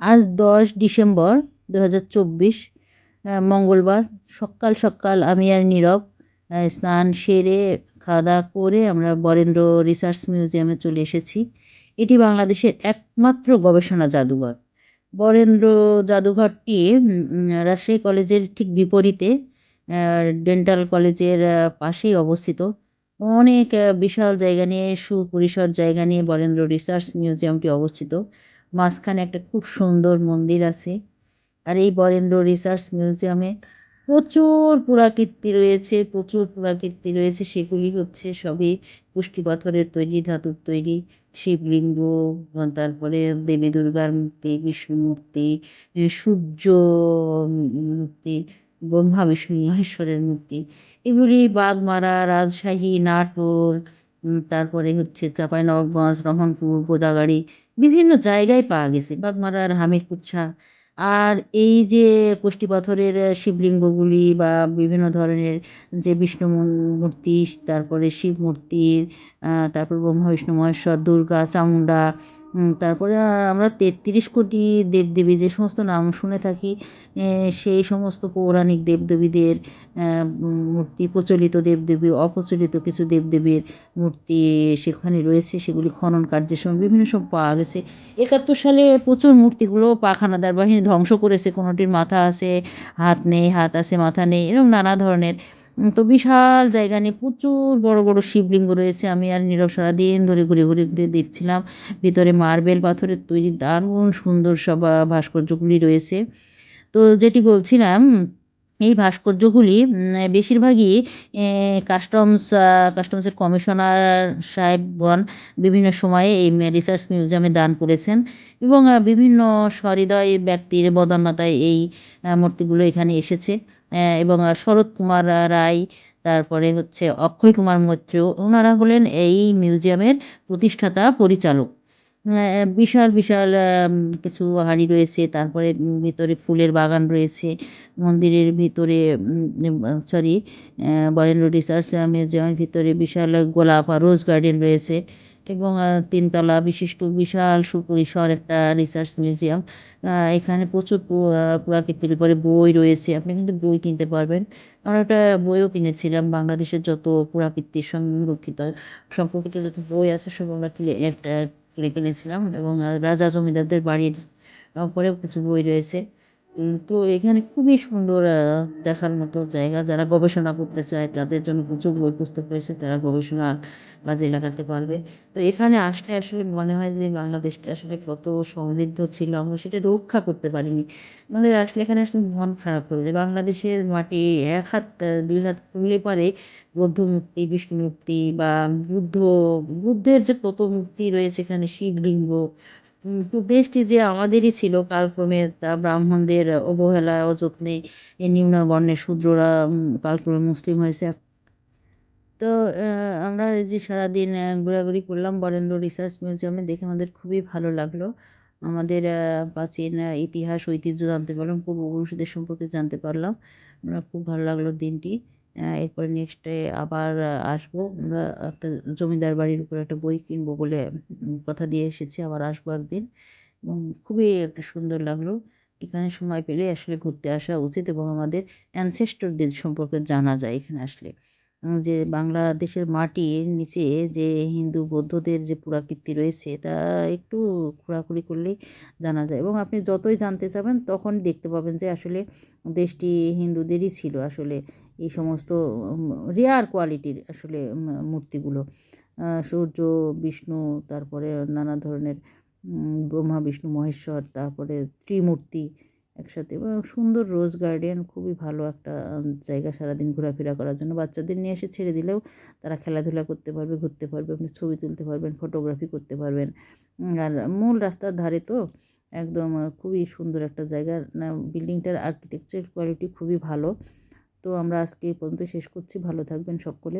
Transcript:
আজ দশ ডিসেম্বর দু হাজার চব্বিশ মঙ্গলবার। সকাল সকাল আমি আর নীরব স্নান সেরে খাওয়া দাওয়া করে আমরা বরেন্দ্র রিসার্চ মিউজিয়ামে চলে এসেছি। এটি বাংলাদেশের একমাত্র গবেষণা জাদুঘর। বরেন্দ্র জাদুঘরটি রাজশাহী কলেজের ঠিক বিপরীতে ডেন্টাল কলেজের পাশেই অবস্থিত। অনেক বিশাল জায়গা নিয়ে, সুপরিসর জায়গা নিয়ে বরেন্দ্র রিসার্চ মিউজিয়ামটি অবস্থিত। মাঝখানে একটা খুব সুন্দর মন্দির আছে। আর এই বরেন্দ্র রিসার্চ মিউজিয়ামে প্রচুর পুরাকীর্তি রয়েছে, প্রচুর পুরাকীর্তি রয়েছে। সেগুলি হচ্ছে সবই পুষ্টি পাথরের তৈরি, ধাতুর তৈরি। শিবলিঙ্গ তারপরে দেবী দুর্গার মূর্তি বিষ্ণু মূর্তি সূর্য মূর্তি, ব্রহ্মা, বিষ্ণু, মহেশ্বরের মূর্তি। এগুলি বাগমারা, রাজশাহী, নাটোর তারপরে হচ্ছে চাঁপাইনবাবগঞ্জ, রহনপুর, গোদাগাড়ি বিভিন্ন জায়গায় পাওয়া গেছে। বাগমারার হামিরকুচ্ছা আর এই যে কোষ্ঠী পাথরের শিবলিঙ্গগুলি বা বিভিন্ন ধরনের যে বিষ্ণু মূর্তি, তারপরে শিব মূর্তি তারপর ব্রহ্মা, বিষ্ণু মহেশ্বর, দুর্গা, চামুণ্ডা তারপরে আমরা তেত্রিশ কোটি দেবদেবী যে সমস্ত নাম শুনে থাকি সেই সমস্ত পৌরাণিক দেবদেবীদের মূর্তি, প্রচলিত দেবদেবী, অপ্রচলিত কিছু দেবদেবীর মূর্তি সেখানে রয়েছে, সেগুলি খনন কার্যের সময় বিভিন্ন সব পাওয়া গেছে। একাত্তর সালে প্রচুর মূর্তিগুলো পাখানাদার বাহিনী ধ্বংস করেছে, কোনোটির মাথা আছে, হাত নেই, হাত আছে, মাথা নেই এরকম নানা ধরনের তো বিশাল জায়গা নিয়ে প্রচুর বড় বড় শিবলিঙ্গ রয়েছে। আমি আর নীরব সারাদিন ধরে ঘুরে ঘুরে ঘুরে দেখছিলাম। ভিতরে মার্বেল পাথরের তৈরি দারুণ সুন্দর সব ভাস্কর্যগুলি রয়েছে। তো যেটি বলছিলাম এই ভাস্কর্যগুলি বেশিরভাগই কাস্টমস কাস্টমসের কমিশনার সাহেবগণ বিভিন্ন সময়ে এই রিসার্চ মিউজিয়ামে দান করেছেন এবং বিভিন্ন সহৃদয় ব্যক্তির বদান্যতায় এই মূর্তিগুলো এখানে এসেছে। এবং শরৎ কুমার রায়, তারপরে হচ্ছে অক্ষয় কুমার মৈত্র ওনারা হলেন এই মিউজিয়ামের প্রতিষ্ঠাতা, পরিচালক। বিশাল বিশাল কিছু হাঁড়ি রয়েছে, তারপরে ভিতরে ফুলের বাগান রয়েছে, মন্দিরের ভিতরে সরি বরেন্দ্র রিসার্চ মিউজিয়ামের ভিতরে বিশাল গোলাপ আর রোজ গার্ডেন রয়েছে এবং তিনতলা বিশিষ্ট বিশাল সুপরিসর একটা রিসার্চ মিউজিয়াম এখানে প্রচুর পুরাকীর্তির উপরে বই রয়েছে, আপনি কিন্তু বই কিনতে পারবেন। আমরা একটা বইও কিনেছিলাম, বাংলাদেশের যত পুরাকীর্তি সংরক্ষিত, সম্পর্কিত যত বই আছে, সব আমরা একটা কিনে কিনেছিলাম এবং রাজা জমিদারদের বাড়ির পরেও কিছু বই রয়েছে তো এখানে খুবই সুন্দর দেখার মতো জায়গা। যারা গবেষণা করতে চায়, তাদের জন্য প্রচুর বই পুস্তক রয়েছে, তারা গবেষণা কাজে লাগাতে পারবে। তো এখানে আসলে আসলে মনে হয় যে বাংলাদেশটা আসলে কত সমৃদ্ধ ছিল, আমরা সেটা রক্ষা করতে পারিনি। আমাদের আসলে এখানে আসলে মন খারাপ হয়ে যায় বাংলাদেশের মাটি এক হাত দুই হাত তুললে পারে বৌদ্ধ মূর্তি বিষ্ণু মূর্তি বা বুদ্ধ, বুদ্ধের যে কত মূর্তি রয়েছে এখানে শিবলিঙ্গ দেশটি যে আমাদেরই ছিল কালক্রমে তা ব্রাহ্মণদের অবহেলায় অযত্নে এ নিম্ন বর্ণের শূদ্ররা কালক্রমে মুসলিম হয়েছে। তো আমরা যে সারাদিন ঘোরাঘুরি করলাম বরেন্দ্র রিসার্চ মিউজিয়ামে, দেখে আমাদের খুবই ভালো লাগল। আমাদের প্রাচীন ইতিহাস, ঐতিহ্য জানতে পারলাম, পূর্বপুরুষদের সম্পর্কে জানতে পারলাম। আমরা খুব ভালো লাগল দিনটি। এরপরে নেক্সটে আবার আসব। আমরা একটা জমিদার বাড়ির উপর একটা বই কিনবো বলে কথা দিয়ে এসেছি। আবার আসব একদিন। এবং খুবই একটা সুন্দর লাগল। এখানে সময় পেলে আসলে ঘুরতে আসা উচিত এবং আমাদের অ্যানসেস্টরদের সম্পর্কে জানা যায় এখানে আসলে। যে বাংলাদেশের মাটির নিচে যে হিন্দু বৌদ্ধদের যে পুরাকীর্তি রয়েছে, তা একটু খোঁড়াখুঁড়ি করলেই জানা যায়। এবং আপনি যতই জানতে চাবেন, তখন দেখতে পাবেন যে আসলে দেশটি হিন্দুদেরই ছিল আসলে এই সমস্ত রেয়ার কোয়ালিটির আসলে মূর্তিগুলো। সূর্য, বিষ্ণু, তারপরে নানা ধরনের ব্রহ্মা, বিষ্ণু, মহেশ্বর, তারপরে ত্রিমূর্তি একসাথে। এবং সুন্দর রোজ গার্ডেন খুবই ভালো একটা জায়গা সারাদিন ঘোরাফেরা করার জন্য। বাচ্চাদের নিয়ে এসে ছেড়ে দিলেও তারা খেলাধুলা করতে পারবে, ঘুরতে পারবে, আপনি ছবি তুলতে পারবেন ফটোগ্রাফি করতে পারবেন। আর মূল রাস্তার ধারে তো একদম খুবই সুন্দর একটা জায়গা। বিল্ডিংটার আর্কিটেকচার কোয়ালিটি খুবই ভালো। তো আমরা আজকে এই পর্যন্ত শেষ করছি। ভালো থাকবেন সকলে।